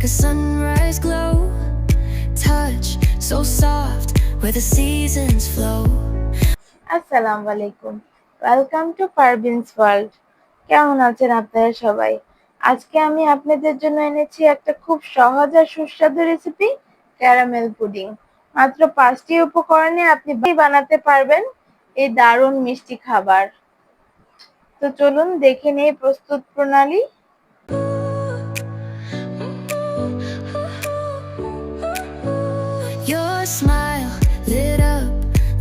A sunrise glow. Touch so soft where the seasons flow. Welcome to Parbin's world কেমন আছেন আপনারা সবাই আজকে আমি আপনাদের জন্য এনেছি একটা খুব সহজ আর সুস্বাদু রেসিপি ক্যারামেল পুডিং মাত্র পাঁচটি উপকরণে আপনি বানাতে পারবেন এই দারুণ মিষ্টি খাবার তো চলুন দেখে নেই প্রস্তুত প্রণালী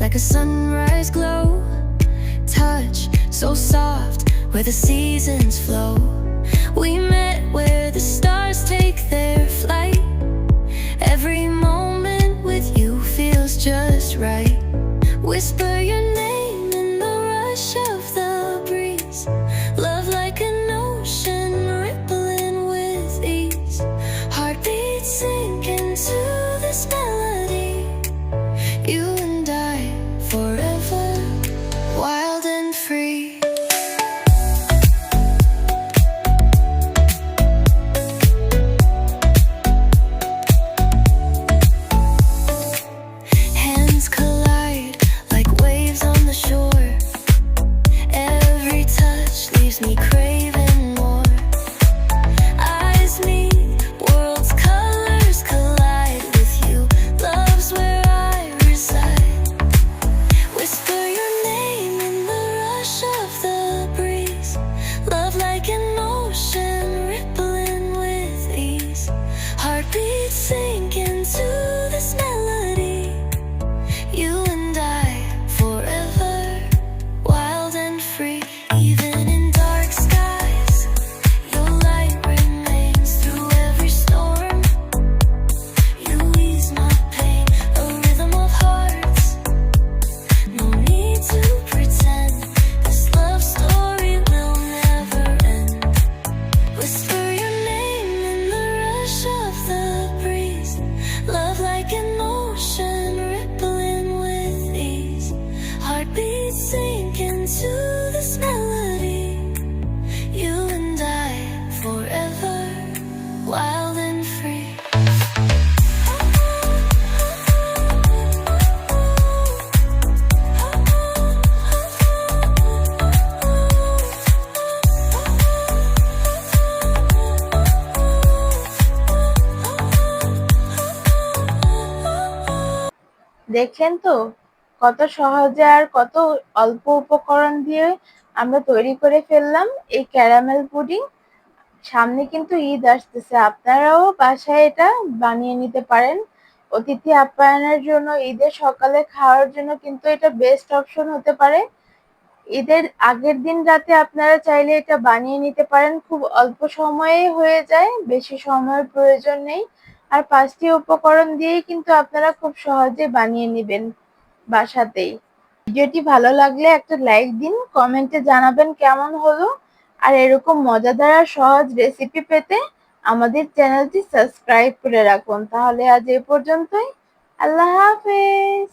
like a sunrise glow. Touch so soft where the seasons flow. We met where the stars take I can know দেখলেন তো, কত সহজে আর কত অল্প উপকরণ দিয়ে আমরা তৈরি করে ফেললাম এই ক্যারামেল পুডিং। সামনে কিন্তু ঈদ আসতেছে, আপনারাও বাসায় এটা বানিয়ে নিতে পারেন। অতিথি আপ্যায়নের জন্য, ঈদের সকালে খাওয়ার জন্য কিন্তু এটা বেস্ট অপশন হতে পারে। ঈদের আগের দিন রাতে আপনারা চাইলে এটা বানিয়ে নিতে পারেন, খুব অল্প সময়ে হয়ে যায়, বেশি সময়ের প্রয়োজন নেই। আর পাঁচটি উপকরণ দিয়েই কিন্তু আপনারা খুব সহজে বানিয়ে নেবেন বাসাতেই। ভিডিওটি ভালো লাগলে একটা লাইক দিন, কমেন্টে জানাবেন কেমন হলো, আর এরকম মজাদার আর সহজ রেসিপি পেতে আমাদের চ্যানেলটি সাবস্ক্রাইব করে রাখুন। তাহলে আজ এ পর্যন্তই। আল্লাহ হাফেজ।